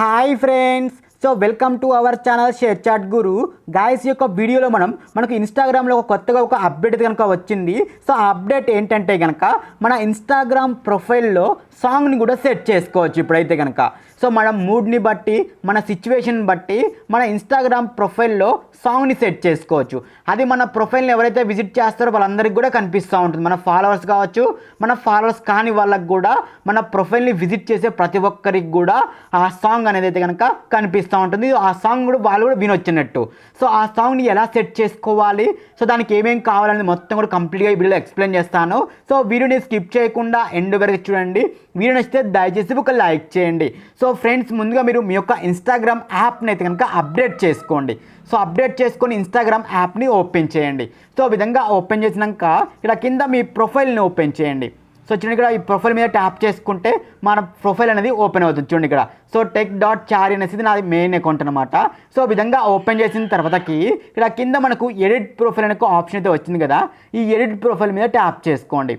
Hi friends so welcome to our channel share chat Guru guys యొక్క వీడియోలో మనం మనకు ఇన్స్టాగ్రామ్లో ఒక కొత్తగా ఒక అప్డేట్ కనుక వచ్చింది. సో ఆ అప్డేట్ ఏంటంటే కనుక మన ఇన్స్టాగ్రామ్ ప్రొఫైల్లో సాంగ్ని కూడా సెట్ చేసుకోవచ్చు ఇప్పుడైతే కనుక సో మన మూడ్ని బట్టి మన సిచ్యువేషన్ బట్టి మన ఇన్స్టాగ్రామ్ ప్రొఫైల్లో సాంగ్ని సెట్ చేసుకోవచ్చు. అది మన ప్రొఫైల్ని ఎవరైతే విజిట్ చేస్తారో వాళ్ళందరికీ కూడా కనిపిస్తూ ఉంటుంది. మన ఫాలోవర్స్ కావచ్చు మన ఫాలోవర్స్ కాని వాళ్ళకి కూడా మన ప్రొఫైల్ని విజిట్ చేసే ప్రతి ఒక్కరికి కూడా ఆ సాంగ్ అనేది అయితే కనుక కనిపిస్తూ ఉంటుంది. ఆ సాంగ్ కూడా వాళ్ళు కూడా వినొచ్చినట్టు. సో ఆ సాంగ్ని ఎలా సెట్ చేసుకోవాలి? సో దానికి ఏమేమి కావాలని మొత్తం కూడా కంప్లీట్గా ఈ వీడియోలో ఎక్స్ప్లెయిన్ చేస్తాను. సో వీడియోని స్కిప్ చేయకుండా ఎండ్ వరకు చూడండి. వీడియో నచ్చితే దయచేసి ఒక లైక్ చేయండి. సో ఫ్రెండ్స్ ముందుగా మీరు మీ యొక్క ఇన్స్టాగ్రామ్ యాప్ని అయితే కనుక అప్డేట్ చేసుకోండి. సో అప్డేట్ చేసుకొని ఇన్స్టాగ్రామ్ యాప్ని ఓపెన్ చేయండి. సో ఆ విధంగా ఓపెన్ చేసినాక ఇక్కడ కింద మీ ప్రొఫైల్ని ఓపెన్ చేయండి. సో చూడండి ఇక్కడ ఈ ప్రొఫైల్ మీద ట్యాప్ చేసుకుంటే మన ప్రొఫైల్ అనేది ఓపెన్ అవుతుంది. చూడండి ఇక్కడ. సో టెక్ డాట్ చారి అనేసి నాది మెయిన్ అకౌంట్ అనమాట సో ఈ విధంగా ఓపెన్ చేసిన తర్వాతకి ఇక్కడ కింద మనకు ఎడిట్ ప్రొఫైల్ అనే ఆప్షన్ అయితే వచ్చింది కదా. ఈ ఎడిట్ ప్రొఫైల్ మీద ట్యాప్ చేసుకోండి.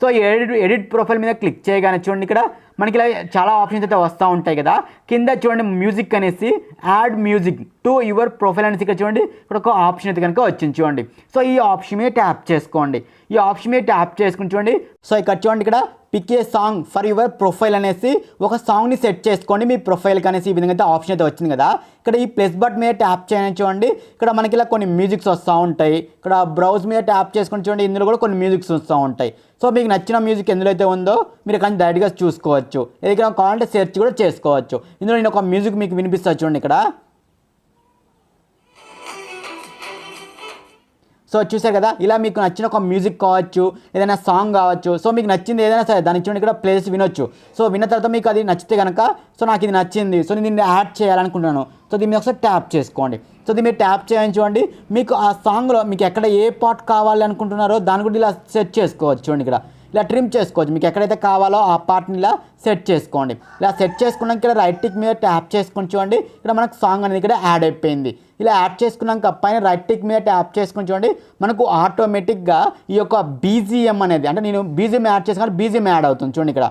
సో ఈ ఎడిట్ ఎడిట్ ప్రొఫైల్ మీద క్లిక్ చేయగానే చూడండి ఇక్కడ మనకి ఇలా చాలా ఆప్షన్స్ అయితే వస్తూ ఉంటాయి కదా. కింద చూడండి మ్యూజిక్ అనేసి add music to your profile అనేసి ఇక్కడ చూడండి. ఇక్కడ ఒక ఆప్షన్ అయితే కనుక వచ్చింది చూడండి. సో ఈ ఆప్షన్ మీద ట్యాప్ చేసుకోండి. ఈ ఆప్షన్ మీద ట్యాప్ చేసుకుని చూడండి సో ఇక్కడ చూడండి ఇక్కడ. Pick a song for your profile అనేసి ఒక సాంగ్ని సెట్ చేసుకోండి. మీ ప్రొఫైల్కి అనేసి ఈ విధంగా అయితే ఆప్షన్ అయితే వచ్చింది కదా. ఇక్కడ ఈ ప్లస్ బట్ మీద ట్యాప్ చేయని చూడండి. ఇక్కడ మనకి ఇలా కొన్ని మ్యూజిక్స్ వస్తూ ఉంటాయి. ఇక్కడ బ్రౌజ్ మీద ట్యాప్ చేసుకుని చూడండి. ఇందులో కూడా కొన్ని మ్యూజిక్స్ వస్తూ ఉంటాయి. సో మీకు నచ్చిన మ్యూజిక్ ఎందులో అయితే ఉందో మీరు కానీ డైరెక్ట్గా చూసుకోవచ్చు. ఏదైనా కావాలంటే సెర్చ్ కూడా చేసుకోవచ్చు. ఇందులో నేను ఒక మ్యూజిక్ మీకు వినిపిస్తా చూడండి ఇక్కడ. సో చూసారు కదా ఇలా మీకు నచ్చిన ఒక మ్యూజిక్ కావచ్చు ఏదైనా సాంగ్ కావచ్చు సో మీకు నచ్చింది ఏదైనా సరే దాని చూడండి కూడా ప్లేస్ వినొచ్చు. సో విన్న తర్వాత మీకు అది నచ్చితే కనుక సో నాకు ఇది నచ్చింది సో నేను దీన్ని యాడ్ చేయాలనుకుంటున్నాను. సో దీన్ని ఒకసారి ట్యాప్ చేసుకోండి. సో దీన్ని మీరు ట్యాప్ చేయించుకోండి చూడండి మీకు ఆ సాంగ్లో మీకు ఎక్కడ ఏ పార్ట్ కావాలి అనుకుంటున్నారో దాని కూడా ఇలా సెట్ చేసుకోవచ్చు చూడండి ఇక్కడ. ఇలా ట్రిమ్ చేసుకోవచ్చు. మీకు ఎక్కడైతే కావాలో ఆ పార్ట్ని ఇలా సెట్ చేసుకోండి. ఇలా సెట్ చేసుకున్నాక ఇక్కడ రైట్ టిక్ మీద ట్యాప్ చేసుకుని చూడండి. ఇక్కడ మనకు సాంగ్ అనేది ఇక్కడ యాడ్ అయిపోయింది. ఇలా యాడ్ చేసుకున్నాక పైన రైట్ టిక్ మీద ట్యాప్ చేసుకుని చూడండి. మనకు ఆటోమేటిక్గా ఈ యొక్క బీజిఎం అనేది అంటే నేను బీజిఎం యాడ్ చేసుకుంటే బీజిఎం యాడ్ అవుతుంది. చూడండి ఇక్కడ.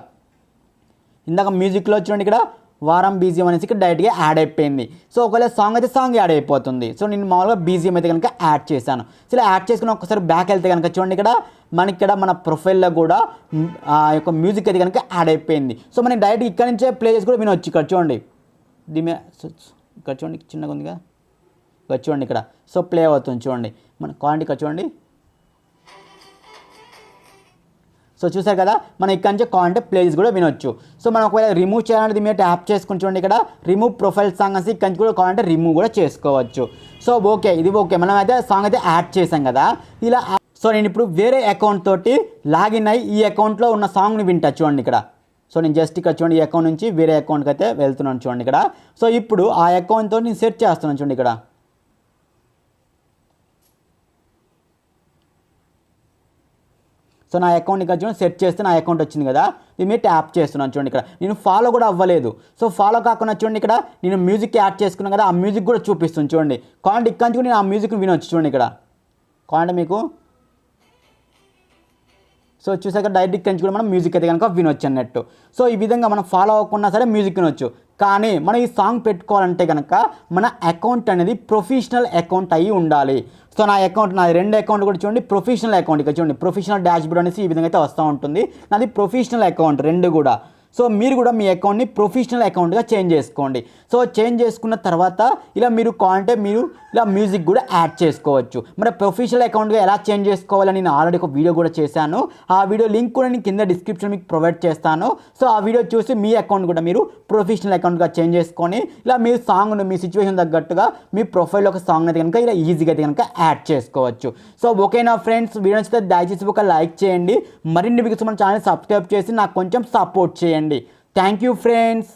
ఇందాక మ్యూజిక్లో చూడండి ఇక్కడ వారం బీజియం అనేసి ఇక్కడ డైరెక్ట్గా యాడ్ అయిపోయింది. సో ఒకవేళ సాంగ్ అయితే సాంగ్ యాడ్ అయిపోతుంది. సో నేను మామూలుగా బీజిఎం అయితే కనుక యాడ్ చేశాను. సో ఇలా యాడ్ చేసుకుని ఒకసారి బ్యాక్ వెళ్తే కనుక చూడండి ఇక్కడ మనకి ఇక్కడ మన ప్రొఫైల్లో కూడా ఆ యొక్క మ్యూజిక్ అయితే కనుక యాడ్ అయిపోయింది. సో మనకి డైరెక్ట్ ఇక్కడ నుంచే ప్లే చేసి కూడా వినొచ్చు ఇక్కడ చూడండి. దీని ఇక్కడ చూడండి చిన్నగా ఉంది కదా ఇక్కడ చూడండి ఇక్కడ. సో ప్లే అవుతుంది చూడండి. మన క్వాలిటీ ఇక్కడ చూడండి. సో చూసారు కదా మనం ఇక్కడ నుంచి కావాలంటే ప్లేస్ కూడా వినొచ్చు. సో మనం ఒకవేళ రిమూవ్ చేయాలంటే మీరు మీద ట్యాప్ చేసుకుని చూడండి ఇక్కడ రిమూవ్ ప్రొఫైల్ సాంగ్ అనేసి ఇక్కడ నుంచి కూడా కావాలంటే రిమూవ్ కూడా చేసుకోవచ్చు. సో ఓకే ఇది ఓకే. మనం అయితే సాంగ్ అయితే యాడ్ చేసాం కదా ఇలా సో నేను ఇప్పుడు వేరే అకౌంట్ తోటి లాగిన్ అయ్యి ఈ అకౌంట్లో ఉన్న సాంగ్ని వింటా చూడండి ఇక్కడ. సో నేను జస్ట్ ఇక్కడ చూడండి ఈ అకౌంట్ నుంచి వేరే అకౌంట్కి అయితే వెళ్తున్నాను చూడండి ఇక్కడ. సో ఇప్పుడు ఆ అకౌంట్తో నేను సెట్ చేస్తున్నాను చూడండి ఇక్కడ. సో నా అకౌంట్ ఇక్కడ చూడండి సెట్ చేస్తే నా అకౌంట్ వచ్చింది కదా. దీని మీద ట్యాప్ చేస్తున్నాను చూడండి ఇక్కడ. నేను ఫాలో కూడా అవ్వలేదు. సో ఫాలో కాకుండా చూడండి ఇక్కడ నేను మ్యూజిక్ యాడ్ చేసుకున్నాను కదా ఆ మ్యూజిక్ కూడా చూపిస్తుంది చూడండి. కాంట్ ఇక్కడ నుంచి నేను ఆ మ్యూజిక్ని వినొచ్చు చూడండి ఇక్కడ. కాంట్ మీకు? సో చూసాక డైరెక్ట్ ఇక్కడి నుంచి కూడా మనం మ్యూజిక్ అయితే కనుక వినొచ్చు అన్నట్టు. సో ఈ విధంగా మనం ఫాలో అవ్వకుండా సరే మ్యూజిక్ వినొచ్చు. కానీ మనం ఈ సాంగ్ పెట్టుకోవాలంటే కనుక మన అకౌంట్ అనేది ప్రొఫెషనల్ అకౌంట్ అయి ఉండాలి. సో నా అకౌంట్ నాది రెండు అకౌంట్ కూడా చూడండి. ప్రొఫెషనల్ అకౌంట్ ఇక్కడ చూడండి. ప్రొఫెషనల్ డాష్ బోర్డ్ అనేసి ఈ విధంగా అయితే వస్తూ ఉంటుంది. నాది ప్రొఫెషనల్ అకౌంట్ రెండు కూడా. సో మీరు కూడా మీ అకౌంట్ని ప్రొఫెషనల్ అకౌంట్గా చేంజ్ చేసుకోండి. సో చేంజ్ చేసుకున్న తర్వాత ఇలా మీరు కాంటే మీరు ఇలా మ్యూజిక్ కూడా యాడ్ చేసుకోవచ్చు. మరి ప్రొఫెషనల్ అకౌంట్గా ఎలా చేంజ్ చేసుకోవాలని నేను ఆల్రెడీ ఒక వీడియో కూడా చేశాను. ఆ వీడియో లింక్ కూడా నేను కింద డిస్క్రిప్షన్ మీకు ప్రొవైడ్ చేస్తాను. సో ఆ వీడియో చూసి మీ అకౌంట్ కూడా మీరు ప్రొఫెషనల్ అకౌంట్గా చేంజ్ చేసుకొని ఇలా మీ సాంగ్ను మీ సిచ్యువేషన్ తగ్గట్టుగా మీ ప్రొఫైల్లో ఒక సాంగ్ అయితే కనుక ఇలా ఈజీగా అయితే కనుక యాడ్ చేసుకోవచ్చు. సో ఓకేనా ఫ్రెండ్స్ వీడియో నచ్చితే దయచేసి ఒక లైక్ చేయండి. మరిన్ని వీడియోస్ మన ఛానల్ సబ్స్క్రైబ్ చేసి నాకు కొంచెం సపోర్ట్ చేయండి. చేయండి. Thank you friends